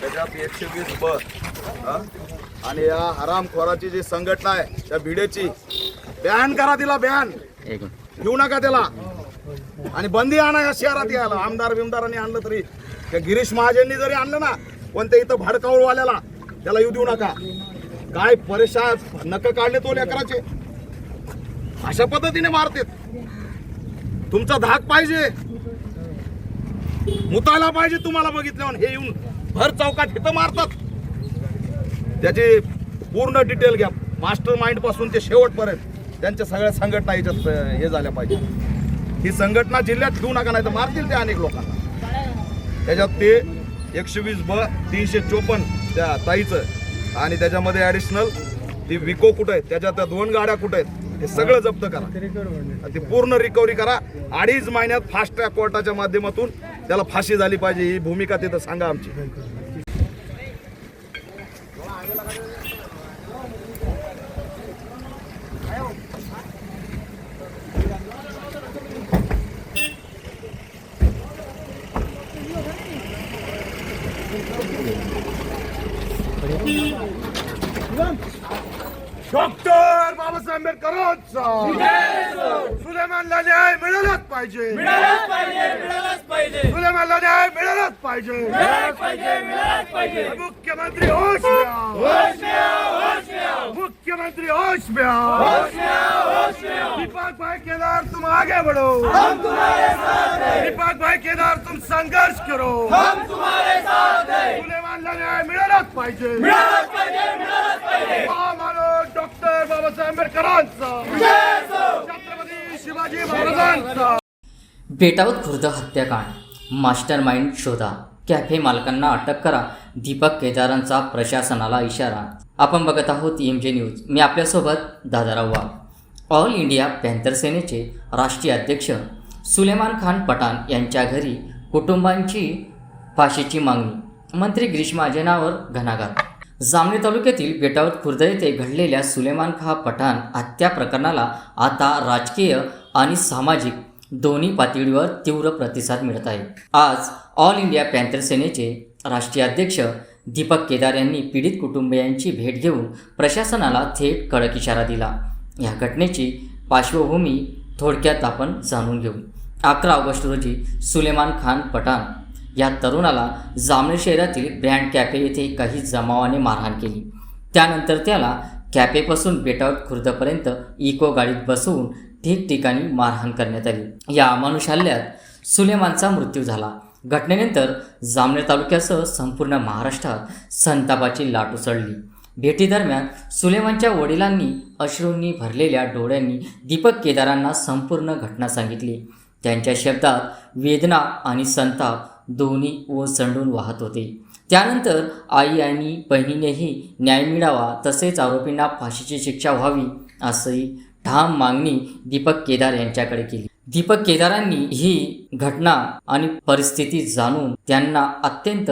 त्याच्यात एकशे वीस ब हं? आणि या हरामखोराची जी संघटना आहे त्या भिडेची. बॅन करा तिला बॅन. घेऊ नका त्याला. आणि बंदी आणा या शहरात यायला. आमदार बिमदारांनी आणलं तरी. त्या गिरीश महाजननी जरी आणलं ना कोणत्या इथं भाडकावळवाल्याला त्याला येऊ देऊ नका. काय परेशान नक काढले तो लेकराचे अशा पद्धतीने मारते तुमचा धाक पाहिजे. मुतायला पाहिजे तुम्हाला बघितल्यावर हे येऊन भर चौकात हिथं मारतात. त्याची पूर्ण डिटेल घ्या. मास्टर माइंडपासून ते शेवटपर्यंत. त्यांच्या सगळ्या संघटना याच्यात हे झाल्या पाहिजे. ही संघटना जिल्ह्यात ठेवू नका नाही तर मारतील ते अनेक लोकांना. त्याच्यात ते एकशे वीस ब तीनशे चोपन्न त्या ताईचं आणि त्याच्यामध्ये ॲडिशनल ती विको कुठं आहे त्याच्या त्या दोन गाड्या कुठं आहेत? हे सगळं जप्त करा. ती पूर्ण रिकव्हरी करा. अडीच महिन्यात फास्ट ट्रॅक कोर्टाच्या माध्यमातून त्याला फाशी झाली पाहिजे ही भूमिका तिथं सांगा आमची. डॉक्टर बाबासाहेब आंबेडकरांचा सुलेमानला न्याय मिळालाच पाहिजे मिळालंच पाहिजे मिळालंच पाहिजे सुलेमानला न्याय मिळालाच पाहिजे मिळालंच पाहिजे मिळालंच पाहिजे मुख्यमंत्री होश म्या होश म्या, होश म्या, मुख्यमंत्री होश म्या होश म्या, होश म्या. दीपक भाई केदार तुम आगे बढ़ो हम तुम्हारे साथ हैं दीपक भाई केदार तुम संघर्ष करो हम तुम्हारे साथ हैं सुलेमानला न्याय मिळालाच पाहिजे मिळालंच पाहिजे मिळालंच पाहिजे महामानव डॉक्टर बाबासाहेब आंबेडकरांचा. छत्रपती शिवाजी महाराजांचा. बेटावत खुर्द हत्याकांड. मास्टर माइंड शोधा. कॅफे मालकांना अटक करा. दीपक केदारांचा प्रशासनाला इशारा. आपण बघत आहोत एम जे न्यूज मी आपल्यासोबत Dadarao Wagh all India Panther सेनेचे राष्ट्रीय अध्यक्ष सुलेमान खान पठाण यांच्या घरी कुटुंबांची फाशीची मागणी. मंत्री गिरीश अजेनावर घणाघात. जामणी तालुक्यातील बेटावत खुर्द येथे घडलेल्या सुलेमान खा पठाण हत्या प्रकरणाला आता राजकीय आणि सामाजिक दोन्ही पातळीवर तीव्र प्रतिसाद मिळत आहे. आज ऑल इंडिया पॅन्थर सेनेचे राष्ट्रीय अध्यक्ष दीपक केदार यांनी पीडित कुटुंबियांची भेट घेऊन प्रशासनाला थेट कडक इशारा दिला. या घटनेची पार्श्वभूमी थोडक्यात आपण जाणून घेऊ. अकरा ऑगस्ट रोजी सुलेमान खान पठाण या तरुणाला जामणी शहरातील ब्रँड कॅफे येथे काही जमावाने मारहाण केली. त्यानंतर त्याला कॅफेपासून बेटावत खुर्दपर्यंत इको गाडीत बसवून ठिकठिकाणी मारहाण करण्यात आली. या अमानुष हल्ल्यात सुलेमानचा मृत्यू झाला. घटनेनंतर जामनेर तालुक्यासह संपूर्ण महाराष्ट्रात संतापाची लाट उसळली. भेटीदरम्यान सुलेमानच्या वडिलांनी अश्रूंनी भरलेल्या डोळ्यांनी दीपक केदारांना संपूर्ण घटना सांगितली. त्यांच्या शब्दात वेदना आणि संताप दोन्ही ओसंडून वाहत होते. त्यानंतर आई आणि बहिणीनेही न्याय मिळावा तसेच आरोपींना फाशीची शिक्षा व्हावी असंही ठाम मागणी दीपक केदार यांच्याकडे केली. दीपक केदारांनी ही घटना आणि परिस्थिती जाणून त्यांना अत्यंत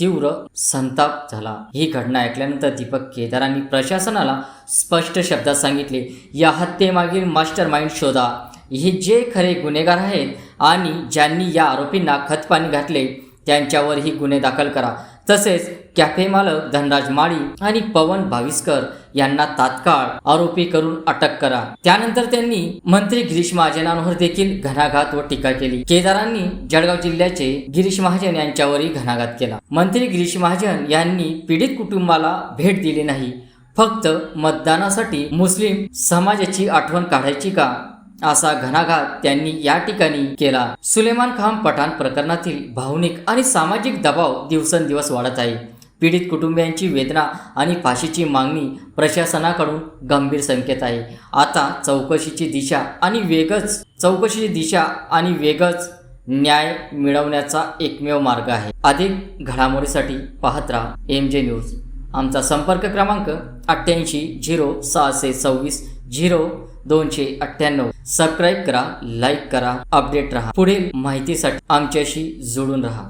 तीव्र संताप झाला. ही घटना ऐकल्यानंतर दीपक केदारांनी प्रशासनाला स्पष्ट शब्दात सांगितले या हत्येमागील मास्टर माइंड शोधा. हे जे खरे गुन्हेगार आहेत आणि ज्यांनी या आरोपींना खतपाणी घातले त्यांच्यावरही गुन्हे दाखल करा. तसेच कॅफे मालक धनराज माळी आणि पवन भाविस्कर यांना तात्काळ आरोपी करून अटक करा. त्यानंतर त्यांनी मंत्री गिरीश महाजनांवर देखील घणाघात व टीका केली. केदारांनी जळगाव जिल्ह्याचे गिरीश महाजन यांच्यावरही घणाघात केला. मंत्री गिरीश महाजन यांनी पीडित कुटुंबाला भेट दिली नाही. फक्त मतदानासाठी मुस्लिम समाजाची आठवण काढायची का? असा घणाघात त्यांनी या ठिकाणी केला. सुलेमान खान पठाण प्रकरणातील भावनिक आणि सामाजिक दबाव दिवसेंदिवस वाढत आहे. पीडित कुटुंबियांची वेदना आणि फाशीची मागणी प्रशासनाकडून गंभीर संकेत आहे. आता चौकशीची दिशा आणि वेगच चौकशीची दिशा आणि वेगच न्याय मिळवण्याचा एकमेव मार्ग आहे. अधिक घडामोडीसाठी पाहत राहा. एम जे न्यूज आमचा संपर्क क्रमांक अठ्ठ्याऐंशी झिरो सहाशे सव्वीस झिरो दोनशे अठ्ठ्याण्णव. सबस्क्राईब करा लाईक करा अपडेट राहा. पुढील माहितीसाठी आमच्याशी जोडून राहा.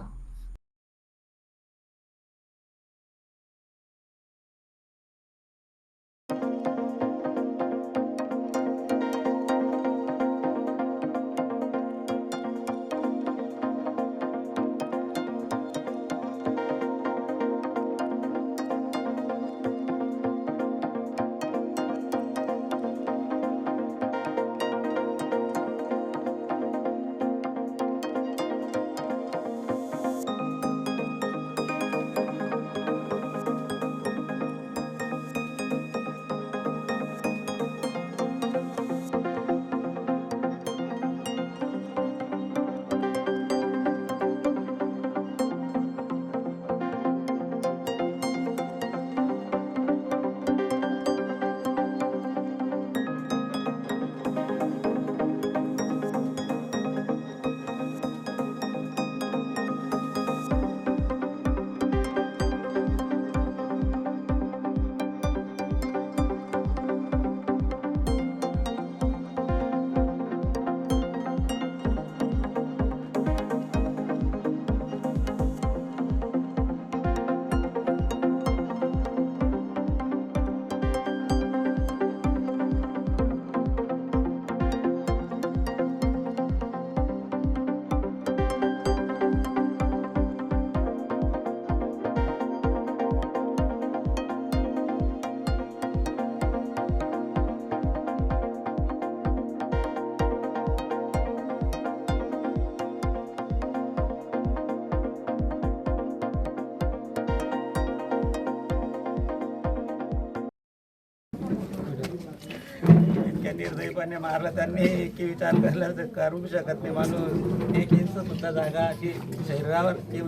निर्दयीपणे मारलं त्यांनी की विचार करायला तर करू शकत नाही माणूस. एक इंच सुद्धा जागा अशी शरीरावर ते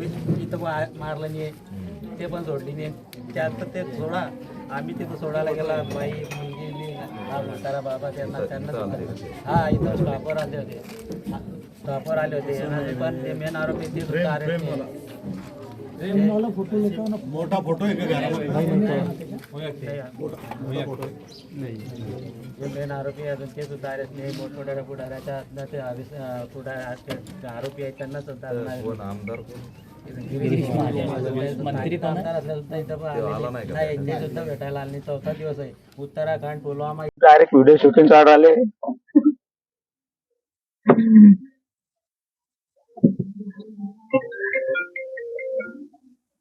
इथं मारलं नाही. ते पण सोडली नाही. त्यात तर ते सोडा. आम्ही तिथं सोडायला गेला. बाई मुलगी मी, हा म्हातारा बाबा त्यांना त्यांना हा इथं स्टॉपवर आले होते. स्टॉपवर आले होते. पण ते मेन आरोपी ते सुद्धा अरेस्ट मोठा फोटो आहे का मेन आरोपी अजून ते सुद्धा अरेस्ट नाही मोठमोठ्या पुढाऱ्याच्या पुढाऱ्या आरोपी आहेत त्यांना सुद्धा आमदार मंत्री सुद्धा भेटायला आले चौथा दिवस आहे Uttarakhand Pulwama direct video shooting काढून आले.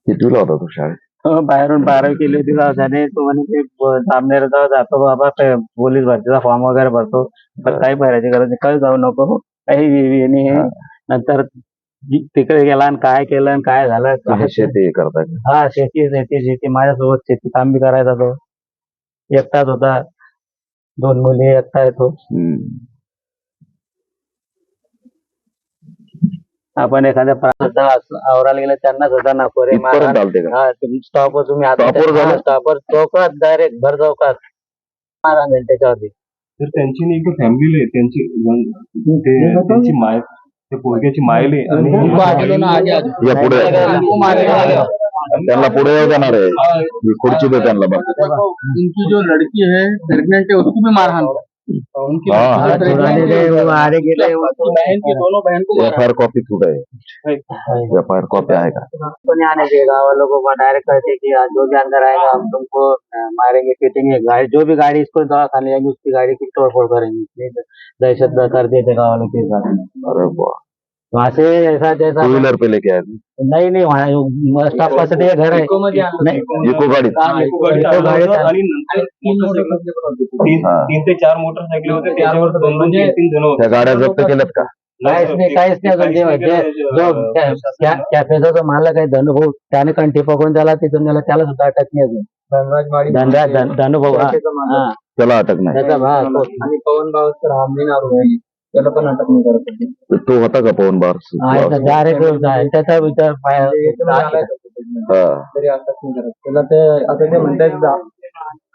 कितीला होता तो शाळेत. हो, बाहेरून बारावी केली होती त्याने तो म्हणे ब- जामनेर जाऊ जातो बाबा पोलीस भरतीचा फॉर्म वगैरे भरतो. पण काही भरायची गरज नाही. काही जाऊ नको. काही हे- हे नाही. हे. नंतर जी- तिकडे गेला आणि काय केलं आणि काय झालं. तुम्ही काय- शेती करताय का? हा शेती शेती शेती. माझ्यासोबत शेती काम बी करायचा तो. एकटाच होता. दोन मुली एकटा येतो. हम्म. आपण एखाद्या प्रांतात आवराला गेलं त्यांना सुद्धा नको. रे इथपर्यंत आलते का? हा तुम्ही Stop वर झालं? स्टॉपवर चौकात डायरेक्ट भर चौकात. मारा त्याच्यावरती. तर त्यांची नाही का फॅमिली आहे. त्यांची ते त्यांची माय त्या पोरग्याची मायले आणि या पुढे. त्यांना पुढे देणार आहे. ही. खुर्ची दे त्यांना बघ जो लड़की है प्रेग्नेंट है उसको भी मारहान हुआ। उनकी हाँ, लड़की हाँ, pregnant मारे है, गए, वो मारे गेले वो तो बहन की दोनों बहन को एफ आय आर कॉपी कुठे आहे एफ आय आर कॉपी आहे का तो नहीं आने देगा वो लोगों को डायरेक्ट कहते कि आज जो भी अंदर आएगा हम तुमको अ, मारेंगे पीटेंगे गाड़ी जो भी गाड़ी इसको दवा खाने जाएगी उसकी गाड़ी की तोड़ फोड़ करेंगे। नहीं तो दहशत कर देते गाँव वालों के साथ अरे बुवा. वहाँ से ऐसा जैसा टू व्हीलर पे लेके आए थे. नहीं नहीं वहाँ स्टॉप पास घर है। नहीं इको गाडी। इको. आणि नंतर मोटरसायकल तीन हा. तीन ते चार मोटरसायकल होते त्याच्यावर दोन दोन तीन तीन जण होते त्या गाड्या जप्त केल्यात का? काहीच नाही काहीच नाही अजून ते म्हणजे जो त्या- कॅफेचा जो मालक आहे धनुभाऊ त्याने कंठी पकडून त्याला तिथून नेला त्याला सुद्धा अटक नाही अजून धनराज धन- धनुभाऊ हा. हा त्याला अटक नाही। त्याचा भाव तो. आणि पवन भाव तर आमने आरोपी त्याला पण अटक नाही करत होते. तो होता का पवन बार? direct त्याचा विचार पाय- हा. तरी अटक नाही करत. त्याला ते आता ते म्हणतात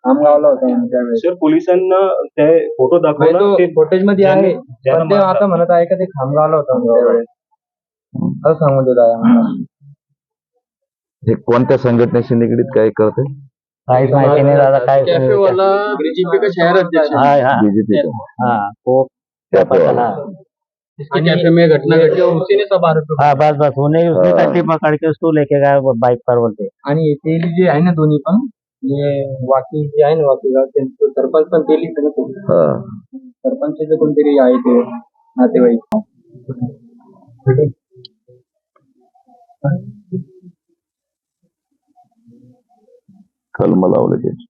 आमगावला होता त्यावेळेस. सर पोलिसांना ते फोटो दाखवला ते फुटेजमध्ये आहे. ज्यांना पण ते मारलं. आता म्हणत आहे का ते खामगावला होता त्यावेळेस. असं सांगून देत आहे आम्हाला. हे कोणत्या संघटनेशी निगडीत काय करते काहीच माहिती नाही दादा. काय बीजेपी का शहर अध्यक्ष हा हा बीजेपी हा तो वाला. इसके कैफे में घटना घटी और उसी ने सब आरोप हाँ बस बस उन्हें उसने टट्टी पकड़ के उसको लेके गया वो बाइक पर बोलते आणि तेली जे आहे ना दोन्ही पण जे वाकी जे आहे ना वाकी गाव त्यांचं सरपंच पण तो. हा. सरपंचाचे कोणतरी आहे ते नातेवाईक कलम लावले त्याची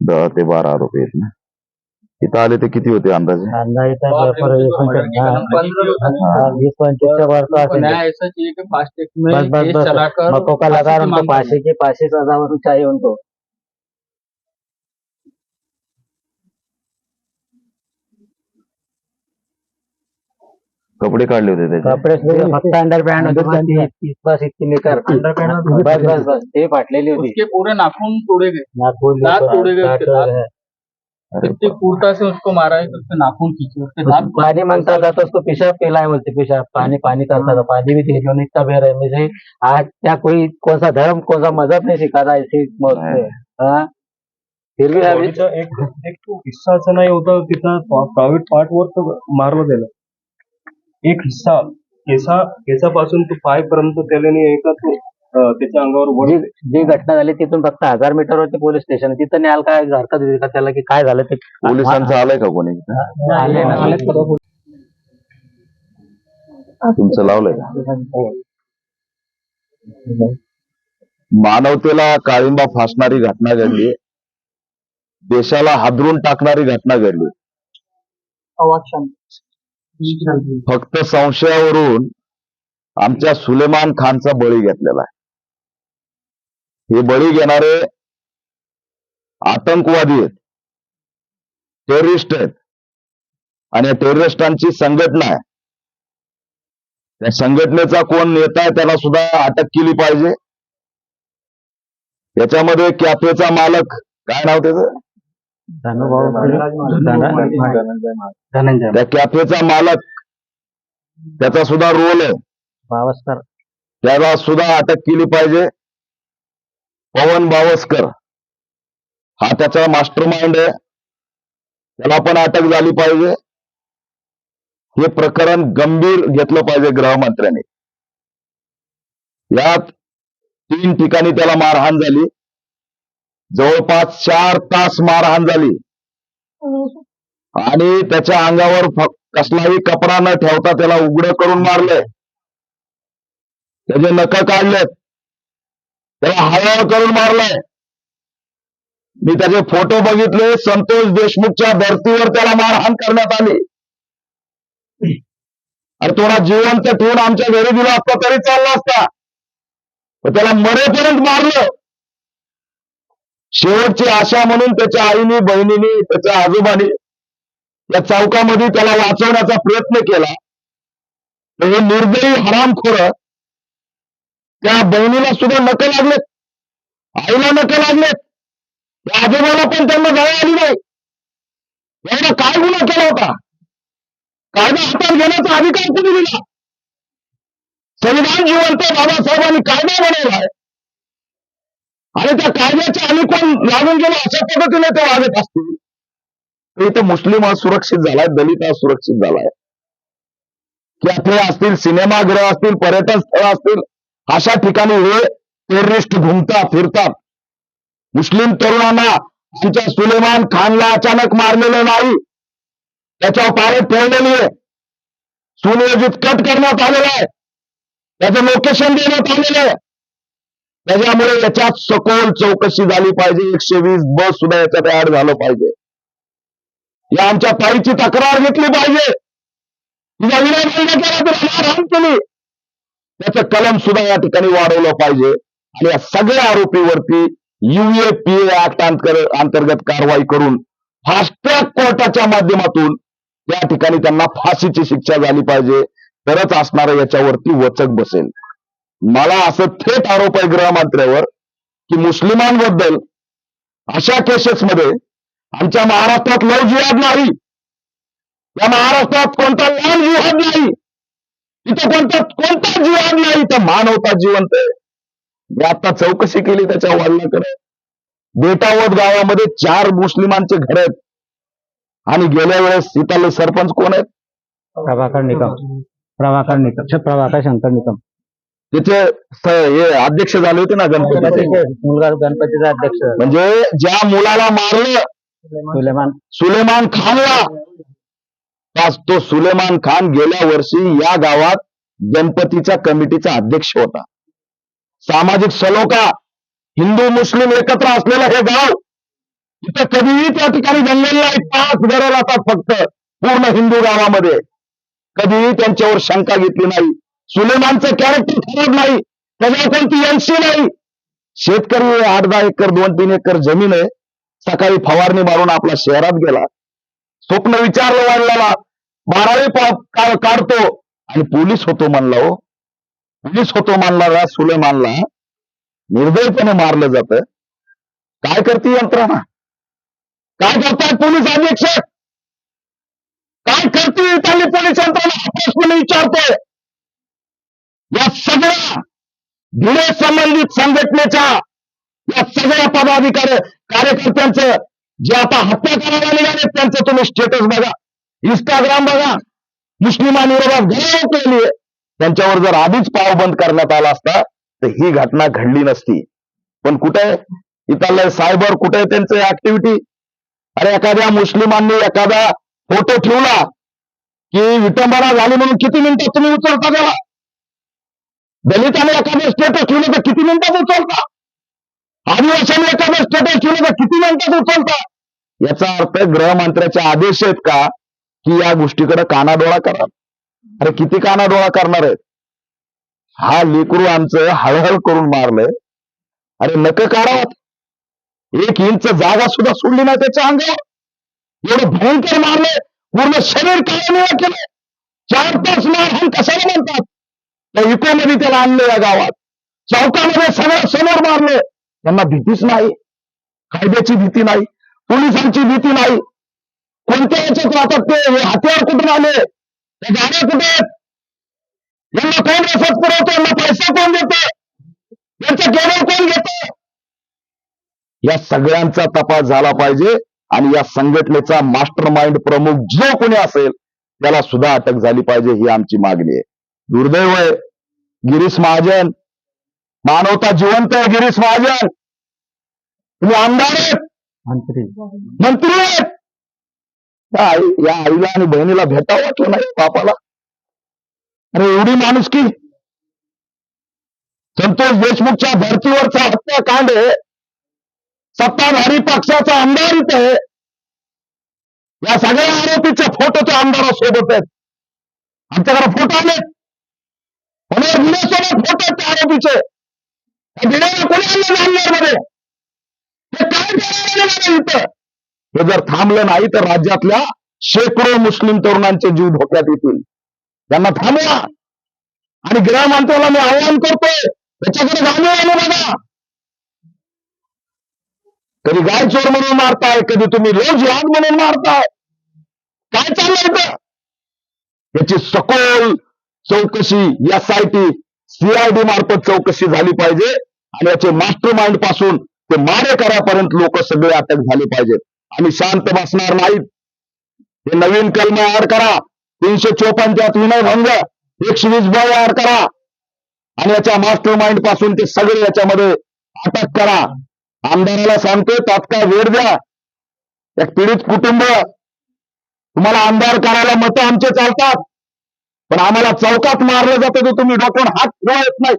दहा ते बारा आरोपी आहेत ना. इथं आले ते किती होते अंदाजे? हाँ, फास्ट ट्रैक में बस बस केस बस. चलाकर मको का लगा फांसी की उनको मांग फांसी के फांसी सजा होनी चाहिए उनको कपडे काढले होते त्याचे. कपडे सुद्धा फक्त अंडरपॅन्ट होते बस ती- ती- बस इतकी निकर बस बस बस. ते फाटलेली होती. उसके पूरे नाखून तोड़े गए. दांत तोड़े गए उसके दांत। अरे इतनी क्रूरता से उसको मारा है कि उसके नाखून खींचे उसके दांत पानी मांगता था तो उसको पेशाब पिलाए बोलते पेशाब पानी पानी करता था पानी भी दे जो इतना बेर है मुझे आज क्या कोई कौन सा धर्म कौन सा मजहब नहीं सिखाता ऐसी मौत से? हाँ? फिर भी अभी बॉडीचा एक एक तो हिस्साच नाही होता तिथं प्रायव्हेट पार्ट वर तर मारलं त्याला एक हिस्सा केसा केसापासून तो पायपर्यंत त्याला नाही एका तो अं, त्याच्या अंगावर वर जी जी घटना झाली तिथून फक्त हजार मीटरवरती पोलीस स्टेशन आहे. तिथं न्याल काय हरकत होती का त्याला की काय झालं ते? पोलिसांचं आलंय का कोणी आले ना. तुमचं लावलंय का? मानवतेला काळिंबा फासणारी घटना घडली देशाला हादरून टाकणारी घटना घडली फक्त संशयावरून आमच्या सुलेमान खानचा बळी घेतलेला आहे. हे बळी घेणारे आतंकवादी आहेत टेररिस्ट आहेत. आणि या टेररिस्टांची संघटना आहे. त्या संघटनेचा कोण नेता आहे त्याला सुद्धा अटक केली पाहिजे. याच्यामध्ये कॅफेचा मालक काय नाव त्याचं? धनंजय त्या कॅफेचा मालक. त्याचा सुद्धा रोल आहे. बावस्कर त्याला सुद्धा अटक केली पाहिजे. पवन बावस्कर हा त्याचा मास्टर माइंड आहे. त्याला पण अटक झाली पाहिजे. हे प्रकरण गंभीर घेतलं पाहिजे गृहमंत्र्यांनी. यात तीन ठिकाणी त्याला मारहाण झाली. जवळपास चार तास मारहाण झाली. आणि त्याच्या अंगावर कसलाही कपडा न ठेवता त्याला उघड करून मारले. त्याचे नख काढलेत. त्याला हळहळ करून मारलंय मी त्याचे फोटो बघितले. संतोष देशमुखच्या धर्तीवर त्याला मारहाण करण्यात आली. अरे थोडा जिवंत ठेवून आमच्या घरी दिला असता तरी चालला असता. त्याला मरेपर्यंत मारलं. शेवटची आशा म्हणून त्याच्या आईने बहिणीने त्याच्या आजोबाने या चौकामध्ये त्याला वाचवण्याचा प्रयत्न केला. तर हे निर्दयी हरामखोर त्या बहिणीला सुद्धा नक लागलेत. आईला नक लागलेत. त्या आजोबाला पण त्यांना जाळ आली नाही. यांना काय गुन्हा केला होता? कायदा हातात घेण्याचा अधिकार कुणी दिला? संविधान जिवंत बाबासाहेबांनी कायदा बनवलाय आणि त्या कायद्याच्या अनुकूल लागून गेले अशा पद्धतीने ते वागत असतील. तर इथं मुस्लिम असुरक्षित झालाय दलित असुरक्षित झालाय. कॅफे असतील सिनेमागृह असतील पर्यटन स्थळ असतील अशा ठिकाणी हे टेररिस्ट घुमतात फिरतात. मुस्लिम तरुणांना आमच्या सुलेमान खानला अचानक मारलेलं नाही. त्याच्यावर पारे ठेवलेली आहे. सुनियोजित कट करण्यात आलेला आहे. त्याचं लोकेशन देण्यात आलेलं आहे. त्याच्यामुळे याच्यात सखोल चौकशी झाली पाहिजे. एकशे वीस बस सुद्धा याच्यात ऍड झालं पाहिजे. या आमच्या ताईची तक्रार घेतली पाहिजे. तिचा विरोध केला त्याचं कलम सुद्धा या ठिकाणी वाढवलं पाहिजे. आणि या सगळ्या आरोपीवरती युएपीए ऍक्ट अंतर्गत कारवाई करून फास्ट ट्रॅक कोर्टाच्या माध्यमातून त्या ठिकाणी त्यांना फाशीची शिक्षा झाली पाहिजे. तरच असणारं याच्यावरती वचक बसेल. मला असं थेट आरोप आहे गृहमंत्र्यावर की मुस्लिमांबद्दल अशा केसेसमध्ये आमच्या महाराष्ट्रात लव जिहाद नाही. या महाराष्ट्रात कोणता लव जिहाद नाही. इथं कोणता कोणता जिहाद नाही. इथं मानवता जिवंत आहे. मी आता चौकशी केली त्याच्या वडिलांकडे. बेटावत गावामध्ये चार मुस्लिमांचे घर आहेत. आणि गेल्या वेळेस इथले सरपंच कोण आहेत? प्रभाकर निकम. प्रभाकर निकम. प्रभाकर शंकर निकम. तिथे हे अध्यक्ष झाले होते ना गणपतीचे मुलगा गणपतीचा अध्यक्ष. म्हणजे ज्या मुलाला मारलं सुलेमान. सुलेमान खानला त्यास तो सुलेमान खान गेल्या वर्षी या गावात गणपतीच्या कमिटीचा अध्यक्ष होता. सामाजिक सलोखा हिंदू मुस्लिम एकत्र असलेलं हे गाव इथं कधीही त्या ठिकाणी जंगल नाही. पाच घरं राहतात फक्त पूर्ण हिंदू गावामध्ये. कधीही त्यांच्यावर शंका घेतली नाही. सुलेमानचं कॅरेक्टर खराब नाही. त्याच्यावर कोणती एनसी नाही. शेतकरी आठ दहा एकर दोन तीन एकर जमीन आहे. सकाळी फवारणी मारून आपला शहरात गेला. स्वप्न विचारलं वाढलेला बारावी पा- काढतो. आणि पोलीस होतो म्हणला हो. पोलीस होतो मानणारा सुलेमानला. निर्दयपणे मारलं जात. काय करते यंत्रणा? काय करतात पोलीस अधीक्षक? काय करते इथली पोलीस यंत्रणा? विचारतोय. या सगळ्या भिडे संबंधित संघटनेच्या या सगळ्या पदाधिकारी कार्यकर्त्यांचं जे आता हत्या करायला निघाले त्यांचं तुम्ही स्टेटस बघा. इंस्टाग्राम बघा. मुस्लिमांविरोधात घराव केली त्यांच्यावर जर आधीच पाव बंद करण्यात आला असता तर ही घटना घडली नसती. पण कुठे? इथलं सायबर कुठे त्यांचं ऍक्टिव्हिटी अरे एखाद्या मुस्लिमांनी एखादा फोटो ठेवला की विटंबना झाली म्हणून किती मिनिटात तुम्ही उचलता त्याला दलिताने एखादं स्टेटस ठेवलं तर किती मिनिटात उचलता? आदिवासीने एखादं स्टेटस ठेवलं तर किती मिनिटात उचलता? याचा अर्थ गृहमंत्र्याचे आदेश आहेत का? की या गोष्टीकडे कानाडोळा करा. अरे किती कानाडोळा करणार आहेत? हा लेकरू आमचं हळहळ करून मारलंय. अरे नक काढावत एक इंच जागा सुद्धा सोडली नाही त्याच्या अंगावर. एवढं भयंकर मारलंय. पूर्ण शरीर काळनिळा केलं चार पाच मार कशाला म्हणतात? त्या इकोमध्ये त्याला आणलं या गावात. चौकामध्ये सगळं समोर मारलं. त्यांना भीतीच नाही. कायद्याची भीती नाही. पोलिसांची भीती नाही. कोणत्या याच्यात राहतात ते हे हत्यार कुठून आले? ते गाड्या कुठे यांना कोण रसद पुरवतो? यांना पैसा कोण देतो? यांचं केवळ कोण घेतो? या सगळ्यांचा तपास झाला पाहिजे आणि या संघटनेचा मास्टर माइंड प्रमुख जो कोणी असेल त्याला सुद्धा अटक झाली पाहिजे ही आमची मागणी आहे. दुर्दैव आहे गिरीश महाजन. मानवता जिवंत आहे गिरीश महाजन. तुम्ही आमदार आहेत. मंत्री. मंत्री आहेत. या आई- या आईला आणि बहिणीला भेटावं वाटलं नाही बापाला. अरे एवढी माणूस की. संतोष देशमुखच्या भरतीवरचा हत्याकांड आहे. सत्ताधारी पक्षाचा आमदार इथं आहे. या सगळ्या आरोपीचे फोटो त्या आमदारासोबत आहेत. आमच्याकडे फोटो आलेत. भिडेसोबत फोटो आहेत त्या आरोपीचे. त्या भिडेला कोणी आणलं जामनेरमध्ये हे काय इथं? हे जर थांबलं नाही तर राज्यातल्या शेकडो मुस्लिम तरुणांचे जीव धोक्यात येतील. त्यांना थांबवा. आणि गृहमंत्र्याला मी आवाहन करतोय त्याच्याकडे जाणीव बघा. कधी गाय चोर म्हणून मारताय कधी तुम्ही रोज याद म्हणून मारताय. काय चाललंय याची सखोल चौकशी एसआयटी आय टी सीआयडी मार्फत चौकशी झाली पाहिजे. आणि याचे मास्टर माइंडपासून ते मारेकऱ्यापर्यंत लोक सगळे अटक झाले पाहिजेत आम्ही शांत बसणार नाहीत. हे नवीन कलम ऍड करा. तीनशे चोपन्न त्यात विनयभंग. एकशे वीस बळ ऍड करा. आणि याच्या मास्टर माइंडपासून ते सगळे याच्यामध्ये अटक करा. आमदाराला सांगतोय तात्काळ वेळ द्या. एक पीडित कुटुंब. तुम्हाला आमदार करायला मतं आमचे चालतात. पण आम्हाला चौकात मारलं जातं तर तुम्ही डोक्यावर हात ठेवा येत नाही.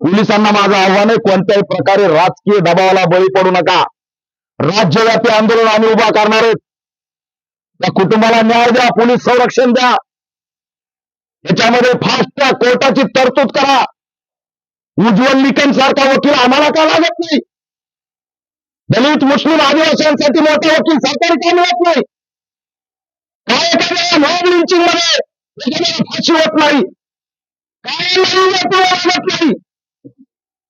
पोलिसांना माझं आव्हान आहे कोणत्याही प्रकारे राजकीय दबावाला बळी पडू नका. राज्यव्यापी आंदोलन आम्ही उभा करणार आहेत. त्या कुटुंबाला न्याय द्या पोलीस संरक्षण द्या. याच्यामध्ये फास्ट ट्रॅक कोर्टाची तरतूद करा. उज्ज्वल निकम सारखा वकील आम्हाला का लागत नाही? दलित मुस्लिम आदिवासींसाठी मोठे वकील सरकारी का मिळत नाही. काय एखाद्या नॉन लिंचिंगमध्ये एखाद्याला फाशी होत नाही काय लोक वागत नाही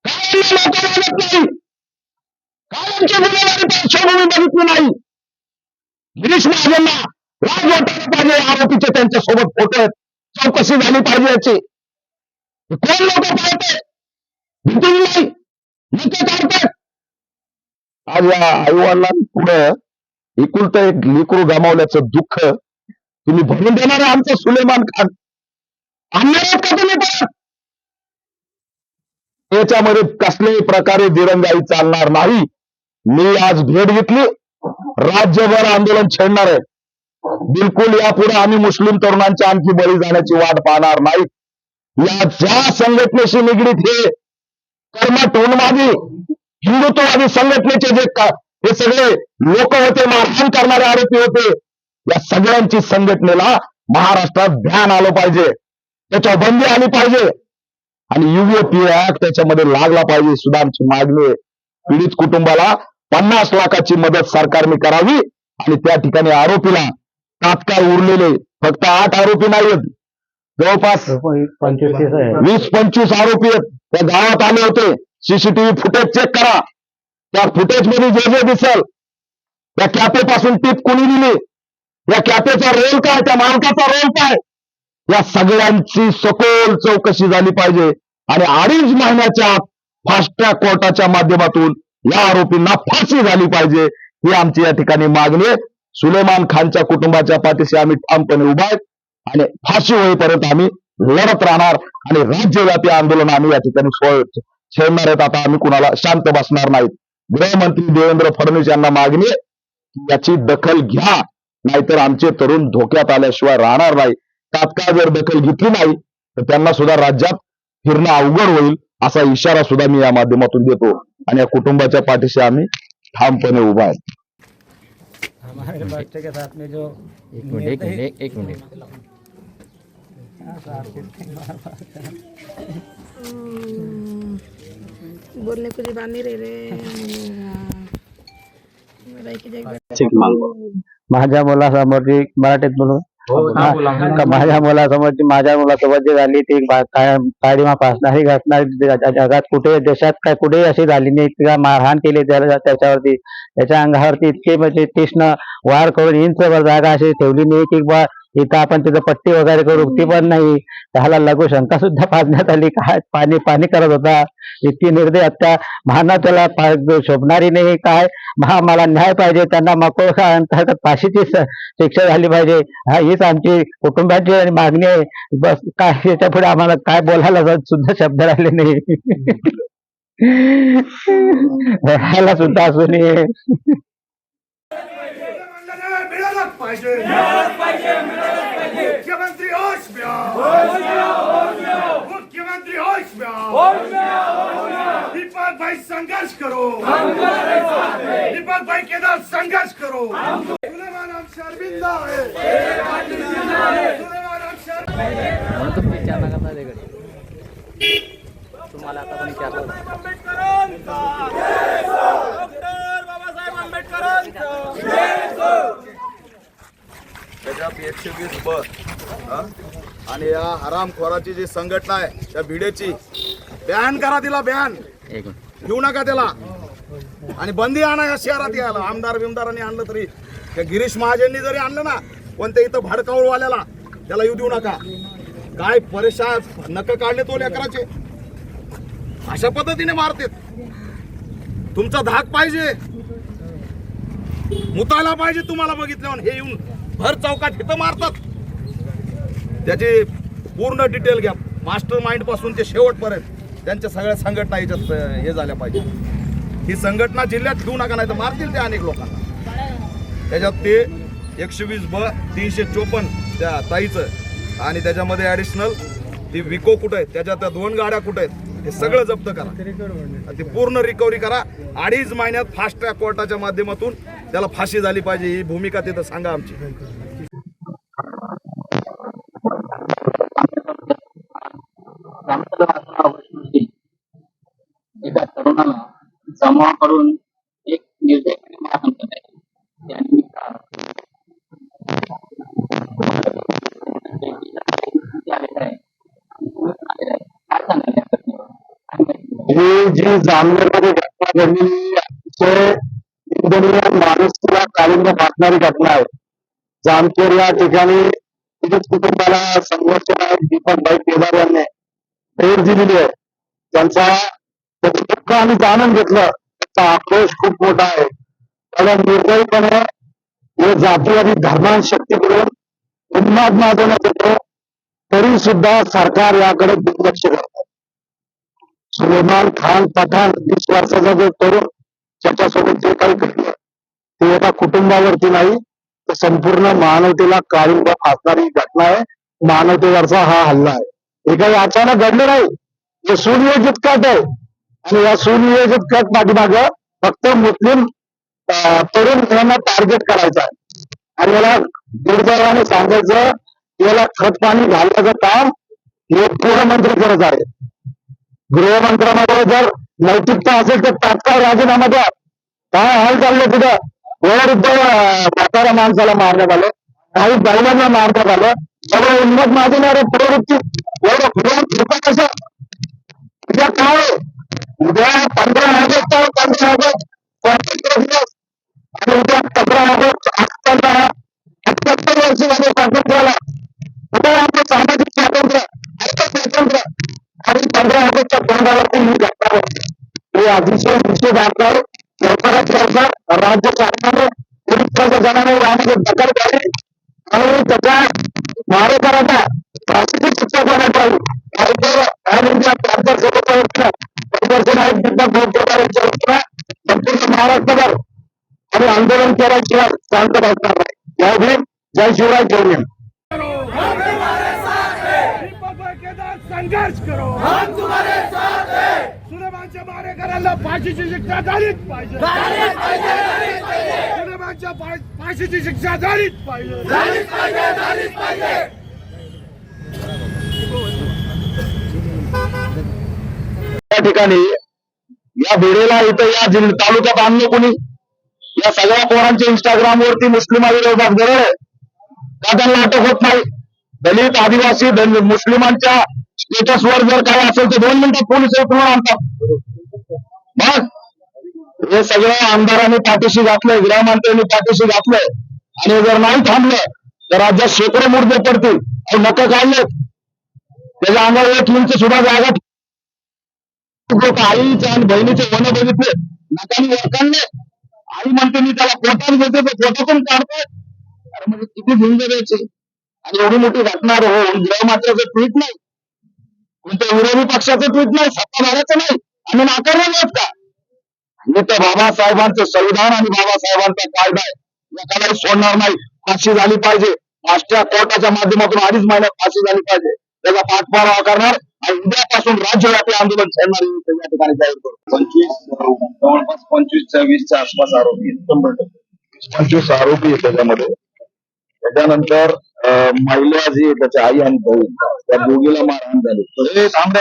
काय लोक वागत नाही काय आमची गुन्हेगारी पार्श्वभूमी बघितली नाही गिरीश महाजनना लाज वाटायला पाहिजे आरोपीचे त्यांच्यासोबत फोटो आहेत चौकशी झाली पाहिजे याची हे कोण लोक पाहते भीती नाही नेते काढतात आज या आईवडिलांपुढे एकुलत एक लेकरू गमावल्याचं दुःख तुम्ही भरून देणार आहे आमचं सुलेमान खान. आणणार का तुम्ही कसल्याही प्रकारे दिरंगाई चालणार नाही. मी आज भेट घेतली. राज्यभर आंदोलन छेडणार आहे. बिलकुल यापुढे आम्ही मुस्लिम तरुणांच्या आणखी बळी जाण्याची वाट पाहणार नाही. या ज्या संघटनेशी निगडीत हे कर्मठ उन्मादी हिंदुत्ववादी संघटनेचे जे का- हे सगळे लोक होते मारहाण करणारे आरोपी होते. या सगळ्यांची संघटनेला महाराष्ट्रात ध्यान आलं पाहिजे. त्याच्यावर बंदी आली पाहिजे. आणि युवीपी ऍक्ट त्याच्यामध्ये लागला पाहिजे सुद्धा आमची मागणी. आहे पीडित कुटुंबाला पन्नास लाखाची मदत सरकारने करावी आणि त्या ठिकाणी आरोपीला तात्काळ उरलेले फक्त आठ आरोपी नाहीत जवळपास वीस पंचवीस आरोपी आहेत. त्या गावात आले होते. सीसीटीव्ही फुटेज चेक करा. त्या फुटेजमध्ये जे जे दिसल त्या कॅफे पासून टीप कोणी दिली? या कॅफेचा रोल काय? त्या मालकाचा रोल काय? या सगळ्यांची सखोल चौकशी झाली पाहिजे. आणि अडीच महिन्याच्या फास्ट ट्रॅक कोर्टाच्या माध्यमातून या आरोपींना फाशी झाली पाहिजे. ही आमची या ठिकाणी मागणी आहे. सुलेमान खानच्या कुटुंबाच्या पाठीशी आम्ही ठामपणे उभा आहेत आणि फाशी होईपर्यंत आम्ही लढत राहणार आणि राज्यव्यापी आंदोलन आम्ही या ठिकाणी सोय- छेडणार आहेत. आता आम्ही कुणाला शांत बसणार नाहीत. गृहमंत्री देवेंद्र फडणवीस यांना मागणी याची दखल घ्या नाहीतर आमचे तरुण धोक्यात आल्याशिवाय राहणार नाही. तात्काळ जर दखल घेतली नाही तर त्यांना सुद्धा राज्यात फिरणं अवघड होईल असा इशारा सुद्धा मी या माध्यमातून देतो. आणि या कुटुंबाच्या पाठीशी आम्ही ठामपणे उभा आहे. हमारे बच्चे के साथ में जो एक मिनिट एक मिनिट एक- एक मिनिट. बोलने को जबान नहीं रह रहे मेरा एक जगह माझ्या मुलासमोरची मराठीत बोलू? हा, का माझ्या मुलासमोरची माझ्या मुलासोबत जी झाली ती काळीमा फासणारी ज- जगात कुठे देशात काय कुठेही अशी झाली नाही. तिला मारहाण केली त्याला त्याच्यावरती त्याच्या अंगावरती इतके म्हणजे तीक्ष्ण वार करून इंचभर जागा अशी ठेवली नाही. की बा इथं आपण तिथं पट्टी वगैरे करू ती पण नाही. त्याला लघु शंका सुद्धा पाजण्यात आली. काय पाणी पाणी करत होता. इतकी निर्दय हत्या. महाना त्याला शोभणारी नाही. काय? महा मला न्याय पाहिजे. त्यांना मकोळखा अंतर्गत फाशीची शिक्षा झाली पाहिजे. हा हीच आमची कुटुंबाची आणि मागणी आहे. बस काय? याच्यापुढे आम्हाला काय बोलायला सुद्धा शब्द राहिले नाही. सुद्धा असू नये मिळालंच पाहिजे. मुख्यमंत्री होश म्या मुख्यमंत्री होश म्या दीपक भाई संघर्ष करो. दीपक भाई के साथ संघर्ष करो. सुलेमान हम शर्मिंदा है सुलेमान हम शर्मिंदा तुम्हाला आता पण विचारलं डॉक्टर बाबासाहेब आंबेडकरांचा. त्याच्यात एकशे वीस ब हं? आणि या हरामखोराची जी संघटना आहे त्या भिडेची. बॅन करा तिला बॅन. घेऊ नका त्याला. आणि बंदी आणा या शहरात यायला. आमदार बिमदारांनी आणलं तरी. त्या गिरीश महाजननी जरी आणलं ना कोणत्या इथं भडकावळवाल्याला त्याला येऊ देऊ नका. काय परेशान नक काढले तो लेकराचे अशा पद्धतीने मारतेत. तुमचा धाक पाहिजे. मुतायला पाहिजे तुम्हाला बघितल्यावर. हे येऊन भर चौकात इथं मारतात. त्याची पूर्ण डिटेल घ्या. मास्टर माइंडपासून ते शेवटपर्यंत. त्यांच्या सगळ्या संघटना याच्यात हे झाल्या पाहिजे. ही संघटना जिल्ह्यात ठेवू नका नाही तर मारतील ते अनेक लोकांना. त्याच्यात ते एकशे वीस ब तीनशे चोपन्न त्या ताईचं आणि त्याच्यामध्ये ॲडिशनल ती विको कुठं आहेत त्याच्या त्या दोन गाड्या कुठं आहेत हे सगळं जप्त करा. ती पूर्ण रिकव्हरी करा. अडीच महिन्यात फास्ट ट्रॅक कोर्टाच्या माध्यमातून त्याला फाशी झाली पाहिजे ही भूमिका तिथं सांगा आमची. एका तरुणाला जमा करून एक मारहाण करायची त्यानिमित्त ही जी जामनेरमध्ये घटना घडली माणुसकीला वाटणारी घटना आहे. जामखेड या ठिकाणी कुटुंबाला संघर्ष नायक दीपकभाई केदार यांनी भेट दिलेली आहे. त्यांचा त्याचं दुःख आम्ही जाणून घेतलं त्याचा आक्रोश खूप मोठा आहे. कारण निर्दयीपणे हे जातीवादी धर्माशक्तीकडून उन्माद माजवण्यात येतो तरी सुद्धा सरकार याकडे दुर्लक्ष करत सुलेमान खान पठाण वीस वर्षाचा जो तरुण त्याच्यासोबत जे काही घडलं ते एका कुटुंबावरती नाही तर संपूर्ण मानवतेला काळिंबा फासणारी घटना आहे. मानवतेवरचा हा हल्ला आहे. हे काही अचानक घडलं नाही. हे सुनियोजित कट आहे आणि या सुनियोजित कट पाठीमाग फक्त मुस्लिम तरुण मुलांना टार्गेट करायचं आहे. आणि याला दुर्दैवाने सांगायचं की याला खत पाणी घालण्याचं काम हे गृहमंत्री करत आहे गृहमंत्र्यामध्ये जर नैतिकता असेल तर तात्काळ राजीनामा द्या. काय हाल चाललं तिथं वयोवृद्ध अं, माणसाला मारण्यात आलं. काही बैलांना मारण्यात आलं. सगळं उन्मत माजवणाऱ्या प्रवृत्ती. एवढं फिरवून फिरता कसं? उद्या काय उद्या पंधरा ऑगस्ट आहे, पंधरा ऑगस्ट दिवस. आणि उद्या पंधरा ऑगस्ट असताना अठ्याहत्तर वर्ष झाले. स्वातंत्र्याला उद्या आमचं सामाजिक स्वातंत्र्य आजचं स्वातंत्र्य. आणि पंधरा ऑगस्टच्या तोंडावरती मी घटना घडली. हे अतिशय निषेधार्थ आहे लवकरात लवकर राज्य सरकारने पोलीस प्रशासनाने यामध्ये दखल घ्यावी आणि त्याच्या मारेकरांना फाशीची शिक्षा करण्यात यावी आणि जर ऑल इंडिया प्रांत सेवेच्या वतीनं परिवर्तन आयोग दीपक भोगेकर यांच्या वतीनं संपूर्ण महाराष्ट्रभर आणि आंदोलन केल्याशिवाय शांत बसणार नाही जय भीम जय शिवराय जय भीम दीपक भाई केदार संघर्ष करो हम तुम्हारे साथ हैं सुलेमानच्या मारेकरांना फाशीची शिक्षा झालीच पाहिजे. फा- फाशीची शिक्षा झालीच पाहिजे. त्या ठिकाणी या भिडेला इथं या जिल्हा तालुक्यात आणलं कोणी? या सगळ्या पोरांचे इंस्टाग्राम वरती मुस्लिमाविरोधात गरळ आहे. का त्यांना अटक होत नाही? दलित आदिवासी मुस्लिमांच्या स्टेटस वर जर काय असेल तर दोन मिनिटात पोलीस उचलून आणतात. मग हे सगळं आमदारांनी पाठीशी घातलंय गृहमंत्र्यांनी पाठीशी घातलंय. आणि जर नाही थांबलं तर राज्यात शेकडो मुर्दे पडतील. हे नकं काढलेत. त्याच्या अंगावर एक इंच सुद्धा जागा लोक आईचे आणि बहिणीचे वन बघितले. नकाने वर आई म्हणते मी त्याला पोटात घेते तर पोटातून काढतोय. अरे म्हणजे किती झुंज द्यायची? आणि एवढी मोठी घटना हो गृहमात्राचं ट्विट नाही. कोणत्या विरोधी पक्षाचं ट्विट नाही सत्ताधाऱ्याचं नाही. आणि नाकारलं नाहीत का हे तर बाबासाहेबांचं संविधान आणि बाबासाहेबांचा कायदा आहे. एखादा सोडणार नाही. फाशी झाली पाहिजे. राष्ट्रीय कोर्टाच्या माध्यमातून अडीच महिन्यात फाशी झाली पाहिजे. त्याचा पाठपुरावा करणार आणि उद्यापासून राज्यव्यापी आंदोलन छेडणार त्या ठिकाणी जाहीर करतो पंचवीस जवळपास पंचवीसच्या वीसच्या आसपास आरोपी आहेत. शंभर टक्के. पंचवीस आरोपी त्याच्यामध्ये. त्याच्यानंतर अं, महिला जी आहे, त्याच्या आई आणि भाऊ. त्या दोघीला मारहाण झाली. हे थांबे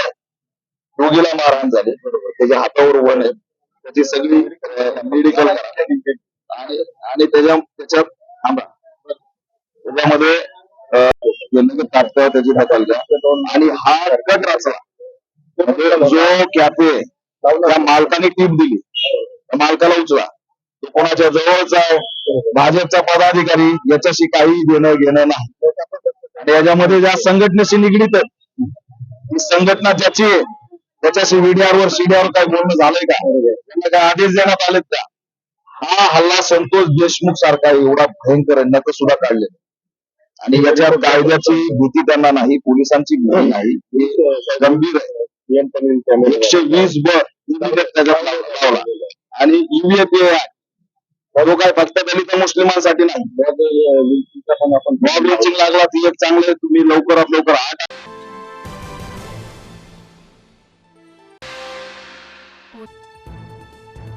दोघीला मारहाण झाली. त्याच्या हातावर वन आहे. त्याची सगळी मेडिकल आणि आणि त्याच्या त्याच्यात थांबा. त्याच्यामध्ये अं, त्याची दखल घ्या आणि हा कट रचला जो कॅफे त्या मालकाने टीप दिली. मालकाला उचला. कोणाच्या जवळचा आहे? भाजपचा पदाधिकारी. याच्याशी काही देणं घेणं नाही. याच्यामध्ये ज्या संघटनेशी निगडीत संघटना ज्याची आहे त्याच्याशी वीडिओवर सीडीआर काही बोलणं झालंय का? त्यांना काय आदेश देण्यात आलेत का? हा हल्ला संतोष देशमुख सारखा एवढा भयंकर नक सुद्धा काढले आणि याच्यात कायद्याची भीती त्यांना नाही पोलिसांची भीती नाही. हे गंभीर आहे. एकशे वीस ब त्याच्यात लावला आणि तो काय फक्त दलित मुस्लिमांसाठी नाही. लिंचिंग लागला ती एक चांगलं. तुम्ही लवकरात लवकर आठ